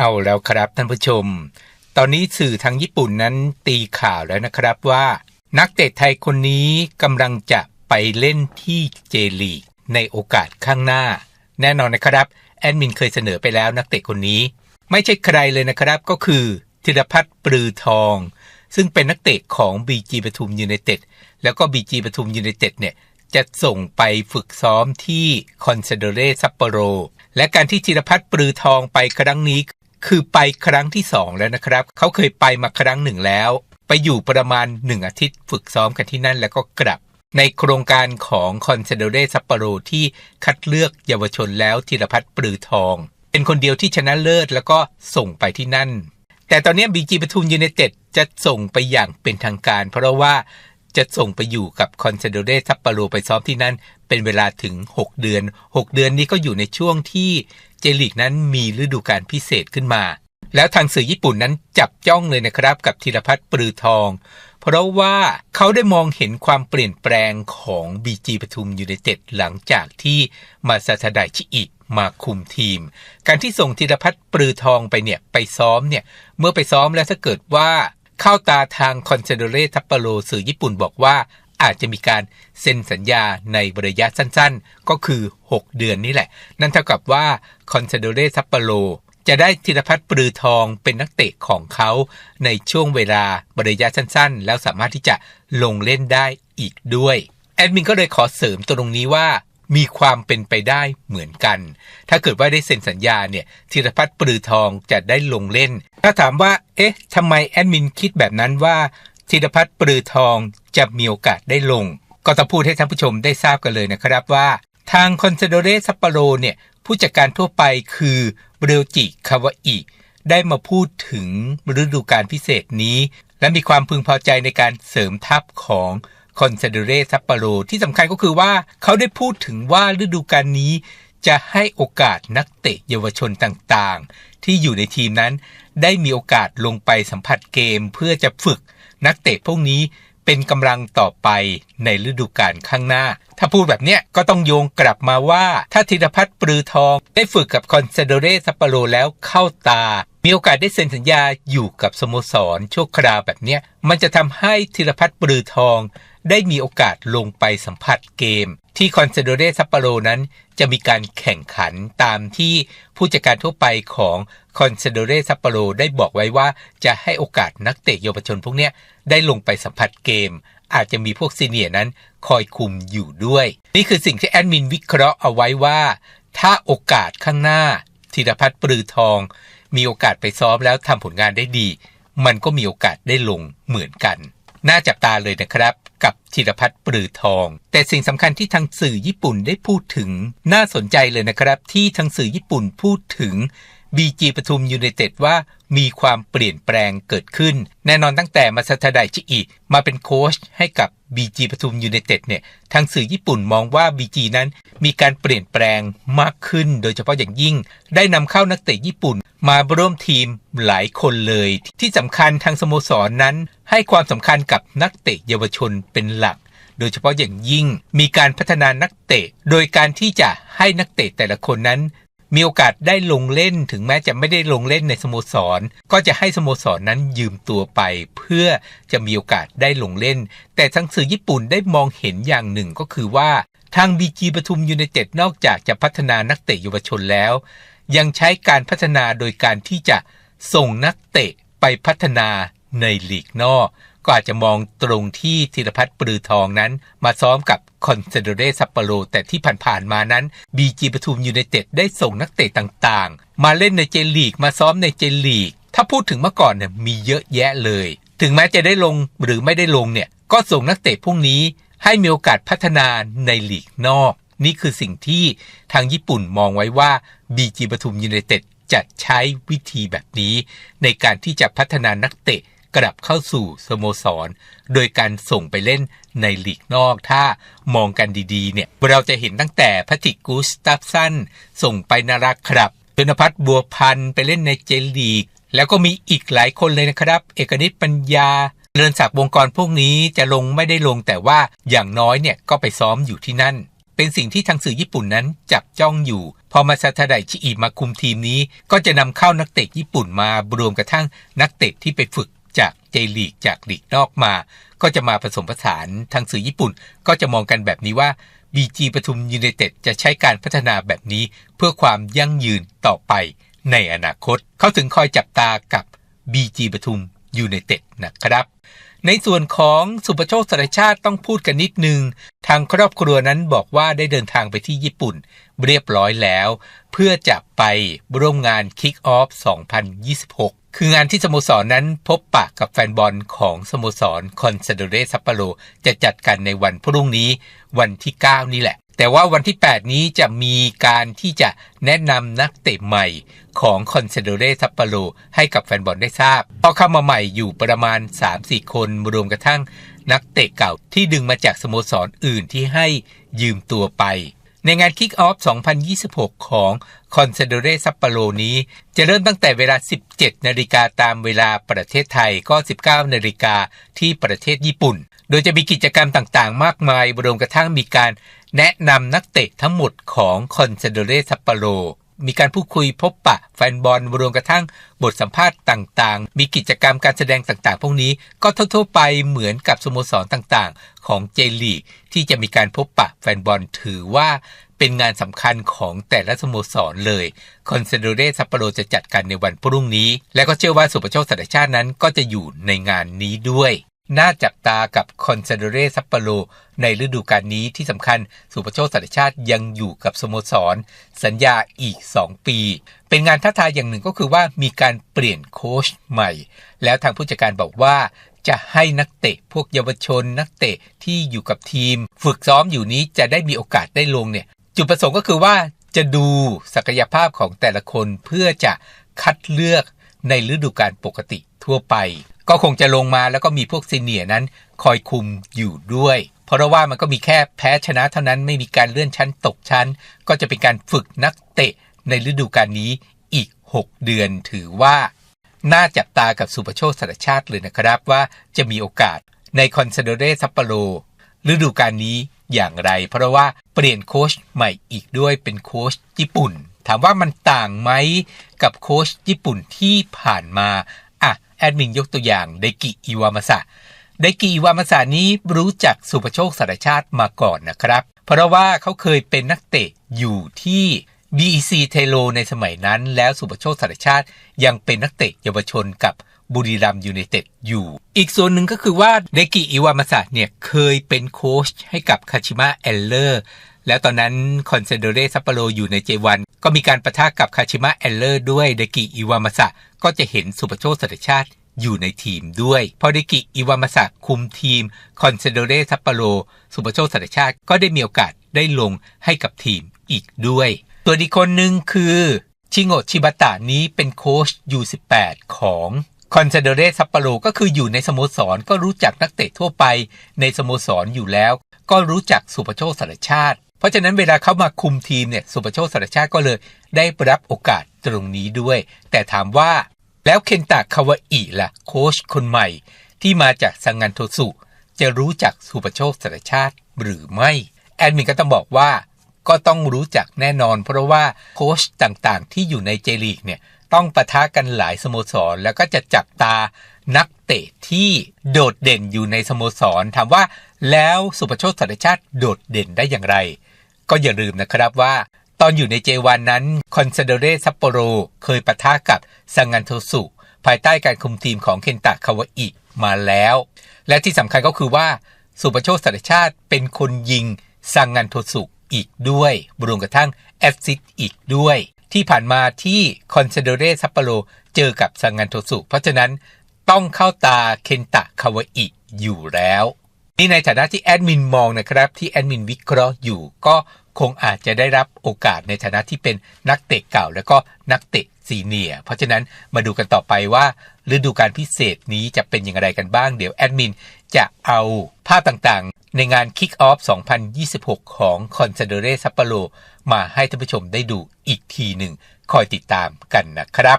เอาแล้วครับท่านผู้ชม ตอนนี้สื่อทางญี่ปุ่นนั้นตีข่าวแล้วนะครับว่า นักเตะไทยคนนี้กำลังจะไปเล่นที่เจลีกในโอกาสข้างหน้า แน่นอนนะครับ แอดมินเคยเสนอไปแล้วนักเตะคนนี้ ไม่ใช่ใครเลยนะครับก็คือธีรพัฒน์ปรือทอง ซึ่งเป็นนักเตะของ BG ปทุมยูไนเต็ดแล้วก็ BG ปทุมยูไนเต็ดเนี่ยจะส่งไปฝึกซ้อมที่คอนเซเดเรซัปโปโร และการที่ธีรพัฒน์ปรือทองไปครั้งนี้ คือไปครั้งที่สองแล้วนะครับ เขาเคยไปมาครั้งหนึ่งแล้ว ไปอยู่ประมาณหนึ่งอาทิตย์ฝึกซ้อมกันที่นั่นแล้วก็กลับ ในโครงการของคอนเซเดเรซัปโปโรที่คัดเลือกเยาวชนแล้วธีรพัฒน์ปรือทอง เป็นคนเดียวที่ชนะเลิศแล้วก็ส่งไปที่นั่น แต่ตอนนี้บีจีปทุมยูไนเต็ดจะส่งไปอย่างเป็นทางการ เพราะว่า จะส่งไปอยู่กับคอนเซโดเรซัปปโรไปซ้อมที่นั่น เป็นเวลาถึง 6 เดือน 6 เดือนนี้ก็อยู่ในช่วงที่เจลิกนั้นมีฤดูกาลพิเศษขึ้นมา แล้วทางสื่อญี่ปุ่นนั้นจับจ้องเลยนะครับกับธีรพัฒน์ปรือทอง เพราะว่าเขาได้มองเห็นความเปลี่ยนแปลงของบีจีปทุมยูไนเต็ดหลังจากที่มาซาทาไดชิอิมาคุมทีม การที่ส่งธีรพัฒน์ปรือทองไปเนี่ยไปซ้อมเนี่ยเมื่อไปซ้อมแล้วถ้าเกิดว่า เข้าตาทางคอนเซโดเรทัปปโรสื่อญี่ปุ่นบอกว่าอาจจะมีการเซ็นสัญญาในระยะสั้นๆ ก็คือ 6 เดือนนี่แหละ นั่นเท่ากับว่าคอนเซโดเรทัปปโรจะได้ธีรพัฒน์ปรือทองเป็นนักเตะของเขาในช่วงเวลาระยะสั้นๆ แล้วสามารถที่จะลงเล่นได้อีกด้วย แอดมินก็เลยขอเสริมตรงนี้ว่า มีความเป็นไปได้เหมือนกัน ถ้าเกิดว่าได้เซ็นสัญญาเนี่ยธีรพัฒน์ปรือทองจะได้ลงเล่น ถ้าถามว่า เอ๊ะทำไมแอดมินคิดแบบนั้นว่าธีรพัฒน์ปรือทองจะมีโอกาสได้ลง ก็ต้องพูดให้ท่านผู้ชมได้ทราบกันเลยนะครับว่า ทางคอนเซโดเรซัปปโรเนี่ยผู้จัดการทั่วไปคือเบรจิคาวาอิได้มาพูดถึงฤดูกาลพิเศษนี้ และมีความพึงพอใจในการเสริมทัพของ คอนเซเดเรซัปปโรที่สำคัญก็คือว่าเขาได้พูดถึงว่าฤดูกาลนี้จะให้โอกาสนักเตะเยาวชนต่างๆ ที่อยู่ในทีมนั้น ได้มีโอกาสลงไปสัมผัสเกม เพื่อจะฝึกนักเตะพวกนี้เป็นกำลังต่อไปในฤดูกาลข้างหน้า ถ้าพูดแบบเนี้ยก็ต้องโยงกลับมาว่า ถ้าธีรพัฒน์ปรือทองได้ฝึกกับคอนเซโดเรซัปปโรแล้วเข้าตา มีโอกาสได้เซ็นสัญญาอยู่กับสโมสรชั่วคราวแบบเนี้ย มันจะทำให้ธีรพัฒน์ปรือทอง ได้มีโอกาสลงไปสัมผัสเกม ที่คอนเซโดเรซัปโปโรนั้น จะมีการแข่งขันตามที่ผู้จัดการทั่วไปของคอนเซโดเรซัปโปโรได้บอกไว้ว่า จะให้โอกาสนักเตะเยาวชนพวกนี้ได้ลงไปสัมผัสเกม อาจจะมีพวกซีเนียนั้นคอยคุมอยู่ด้วย นี่คือสิ่งที่แอดมินวิเคราะห์เอาไว้ว่า ถ้าโอกาสข้างหน้าธีรพัฒน์ปรือทอง มีโอกาสไปซ้อมแล้วทำผลงานได้ดี มันก็มีโอกาสได้ลงเหมือนกัน น่าจับตาเลยนะครับ กับธีรพัฒน์ปรือทอง แต่สิ่งสำคัญที่ทางสื่อญี่ปุ่นได้พูดถึง น่าสนใจเลยนะครับ ที่ทางสื่อญี่ปุ่นพูดถึง บีจีปทุมยูไนเต็ดว่ามีความเปลี่ยนแปลงเกิดขึ้น แน่นอนตั้งแต่มาซาทาไดชิอิมาเป็นโค้ชให้กับบีจีปทุมยูไนเต็ดเนี่ยทางสื่อญี่ปุ่นมองว่าบีจีนั้นมีการเปลี่ยนแปลงมากขึ้น โดยเฉพาะอย่างยิ่ง ได้นำเข้านักเตะญี่ปุ่น มาร่วมทีมหลายคนเลย ที่สำคัญทางสโมสรนนั้น ให้ความสำคัญกับนักเตะเยาวชนเป็นหลักโดยเฉพาะอย่างยิ่งมีการพัฒนานักเตะ โดยการที่จะให้นักเตะแต่ละคนนั้น มีโอกาสได้ลงเล่นถึงแม้จะไม่ได้ลงเล่นในสโมสร ก็จะให้สโมสรนนั้นยืมตัวไป เพื่อจะมีโอกาสได้ลงเล่น แต่ทั้งสื่อญี่ปุ่นได้มองเห็นอย่างหนึ่งก็คือว่า ทางบีจีปทุมยูไนเต็ดนอกจากจะพัฒนานักเตะเยาวชนแล้ว ยังใช้การพัฒนาโดยการที่จะส่งนักเตะไปพัฒนาในลีกนอก ก็อาจจะมองตรงที่ธีรพัฒน์ปรือทองนั้น มาซ้อมกับคอนเซโดเรซัปปโรแต่ที่ผ่านๆมานั้นบีจีปทุมยูไนเต็ดได้ส่งนักเตะต่างๆ มาเล่นในเจลีกมาซ้อมในเจลีก ถ้าพูดถึงเมื่อก่อนเนี่ยมีเยอะแยะเลย ถึงแม้จะได้ลงหรือไม่ได้ลงเนี่ยก็ส่งนักเตะพวกนี้ให้มีโอกาสพัฒนาในลีกนอก นี่คือสิ่งที่ทางญี่ปุ่นมองไว้ว่าบีจีปทุมยูไนเต็ดจะใช้วิธีแบบนี้ ในการที่จะพัฒนานักเตะ กลับเข้าสู่สโมสร โดยการส่งไปเล่นในลีกนอก ถ้ามองกันดีๆ เนี่ย เราจะเห็นตั้งแต่พัติกูสตัฟสันส่งไปนารักครับตุนพัฒน์บัวพันธ์ไปเล่นในเจลีก แล้วก็มีอีกหลายคนเลยนะครับ เอกนิตปัญญาเรือนศักดิ์วงกรพวกนี้จะลงไม่ได้ลงแต่ว่าอย่างน้อยเนี่ยก็ไปซ้อมอยู่ที่นั่น เป็นสิ่งที่ทางสื่อญี่ปุ่นนั้นจับจ้องอยู่ พอมาซาทาไดชิอิมาคุมทีมนี้ ก็จะนำเข้านักเตะญี่ปุ่นมารวมกระทั่งนักเตะที่ไปฝึก จากเจลีกจากลีกนอกมา ก็จะมาผสมผสานทางสื่อญี่ปุ่น ก็จะมองกันแบบนี้ว่า BG ปทุมยูไนเต็ดจะใช้การพัฒนาแบบนี้เพื่อความยั่งยืนต่อไปในอนาคต เขาถึงคอยจับตากับ BG ปทุมยูไนเต็ดนะครับ ในส่วนของสุปโชคสารชาติต้องพูดกันนิดนึง ทางครอบครัวนั้นบอกว่าได้เดินทางไปที่ญี่ปุ่น เรียบร้อยแล้ว เพื่อจะไปร่วมงาน Kick Off 2026 คืองานที่สโมสรนนั้นพบปะกับแฟนบอลของสโมสรคอนซาโดเรซัปโปโรจะจัดกันในวันพรุ่งนี้วันที่ 9 นี่แหละ แต่ว่าวันที่ 8 นี้จะมีการที่จะแนะนำนักเตะใหม่ของคอนเซโดเรซัปโปโรให้กับแฟนบอลได้ทราบพอเข้ามาใหม่อยู่ประมาณ 3-4 คนรวมกระทั่งนักเตะเก่าที่ดึงมาจากสโมสรออื่นที่ให้ยืมตัวไป ในงาน Kick Off 2026 ของ c o n s a d o r e s a p p o r o นี้ จะเริ่มตั้งแต่เวลา 17 นาฬิกาตามเวลาประเทศไทยก็ 19 นาฬิกาที่ประเทศญี่ปุ่น โดยจะมีกิจกรรมต่างๆ มากมายรวมกระทั่งมีการแนะนำนักเตะทั้งหมดของ c o n s a d o r e s a p p o r o มีการพูดคุยพบปะแฟนบอลรวมกระทั่งบทสัมภาษณ์ต่างๆ มีกิจกรรมการแสดงต่างๆ พวกนี้ก็ทั่วๆไปเหมือนกับสโมสรต่างๆ ของเจลีกที่จะมีการพบปะแฟนบอลถือว่าเป็นงานสำคัญของแต่ละสโมสรเลย คอนเซโดเรซัปโปโรจะจัดกันในวันพรุ่งนี้ และก็เชื่อว่าสุปโชคสัตชาตินั้นก็จะอยู่ในงานนี้ด้วย น่าจับตากับคอนเซโดเรซัปโปโรในฤดูกาลนี้ที่สำคัญสุปโชคสัตชาติยังอยู่กับสโมสร สัญญาอีก 2 ปี เป็นงานท้าทายอย่างหนึ่งก็คือว่ามีการเปลี่ยนโค้ชใหม่ แล้วทางผู้จัดการบอกว่าจะให้นักเตะพวกเยาวชน นักเตะที่อยู่กับทีม ฝึกซ้อมอยู่นี้จะได้มีโอกาสได้ลงเนี่ย จุดประสงค์ก็คือว่าจะดูศักยภาพของแต่ละคนเพื่อจะคัดเลือกในฤดูกาลปกติทั่วไป ก็คงจะลงมาแล้วก็มีพวกซีเนียนั้นคอยคุมอยู่ด้วย เพราะว่ามันก็มีแค่แพ้ชนะเท่านั้นไม่มีการเลื่อนชั้นตกชั้น ก็จะเป็นการฝึกนักเตะในฤดูกาลนี้อีก 6 เดือนถือว่า น่าจับตากับสุปโชคสารชาติเลยนะครับว่าจะมีโอกาสในคอนซาโดเรซัปโปโรฤดูกาลนี้อย่างไร เพราะว่าเปลี่ยนโค้ชใหม่อีกด้วยเป็นโค้ชญี่ปุ่น ถามว่ามันต่างไหมกับโค้ชญี่ปุ่นที่ผ่านมา แอดมินยกตัวอย่างไดกิอิวามาสะไดกิอิวามาสะนี้รู้จักสุปโชคสารชาติมาก่อนนะครับ เพราะว่าเขาเคยเป็นนักเตะอยู่ที่ BEC เทโลในสมัยนั้น แล้วสุปโชคสารชาติยังเป็นนักเตะเยาวชนกับบุรีรัมยูไนเต็ดอยู่ อีกส่วนหนึ่งก็คือว่าเดกิอิวามาสะเนี่ยเคยเป็นโค้ชให้กับคาชิมะเอลเลอร์ แล้วตอนนั้นคอนเซโดเรซัปโปโรอยู่ในเจวันก็มีการประทะกับคาชิมะเอลเลอร์ด้วยเดกิอิวามาสะก็จะเห็นสุปโชคสารชาติอยู่ในทีมด้วย พอเดกิอิวามาสะคุมทีมคอนเซโดเรซัปโปโรสุปโชคสารชาติก็ได้มีโอกาสได้ลงให้กับทีมอีกด้วย ตัวอีกคนหนึ่งคือชิโงชิบะตะนี้เป็นโค้ช U18 ของคอนเซโดเรซัปโปโรก็คืออยู่ในสโมสรก็รู้จักนักเตะทั่วไปในสโมสรอยู่แล้ว ก็รู้จักสุปโชคสารชาติ เพราะฉะนั้นเวลาเขามาคุมทีมเนี่ยสุปโชคสารชาติก็เลย ได้รับโอกาสตรงนี้ด้วย แต่ถามว่าแล้วเคนตะคาวาอิล่ะโค้ชคนใหม่ ที่มาจากซังงันโทสุ จะรู้จักสุปโชคสารชาติหรือไม่ แอดมินก็ต้องบอกว่าก็ต้องรู้จักแน่นอน เพราะว่าโค้ชต่างๆ ที่อยู่ในเจลีกเนี่ยต้องปะทะกันหลายสโมสร แล้วก็จะจับตานักเตะที่โดดเด่นอยู่ในสโมสรถามว่าแล้วสุปโชคสารชาติโดดเด่นได้อย่างไร ก็อย่าลืมนะครับว่า ตอนอยู่ในเจวันนั้นคอนเซาโดเรซัปโปโรเคยปะทะกับซังงันโทสุ ภายใต้การคุมทีมของเคนตะคาวาอิมาแล้ว และที่สำคัญก็คือว่า สุปโชคสารชาติเป็นคนยิงซังงันโทสุอีกด้วยรวมกระทั่งแอฟซิตอีกด้วย ที่ผ่านมาที่คอนเซโดเรซัปโปโรเจอกับซังงันโทสุ เพราะฉะนั้นต้องเข้าตาเคนตะคาวาอิอยู่แล้ว นี่ในฐานะที่แอดมินมองนะครับที่แอดมินวิเคราะห์อยู่ก็คงอาจจะได้รับโอกาสในฐานะที่เป็นนักเตะเก่า แล้วก็นักเตะซีเนียร์เพราะฉะนั้นมาดูกันต่อไปว่าฤดูกาลพิเศษนี้จะเป็นอย่างไรกันบ้าง เดี๋ยวแอดมินจะเอาภาพต่างๆ ในงาน Kick Off 2026 ของ c o n s a d o r e Sapporo มาให้ท่านผู้ชมได้ดูอีกทีหนึ่ง คอยติดตามกันนะครับ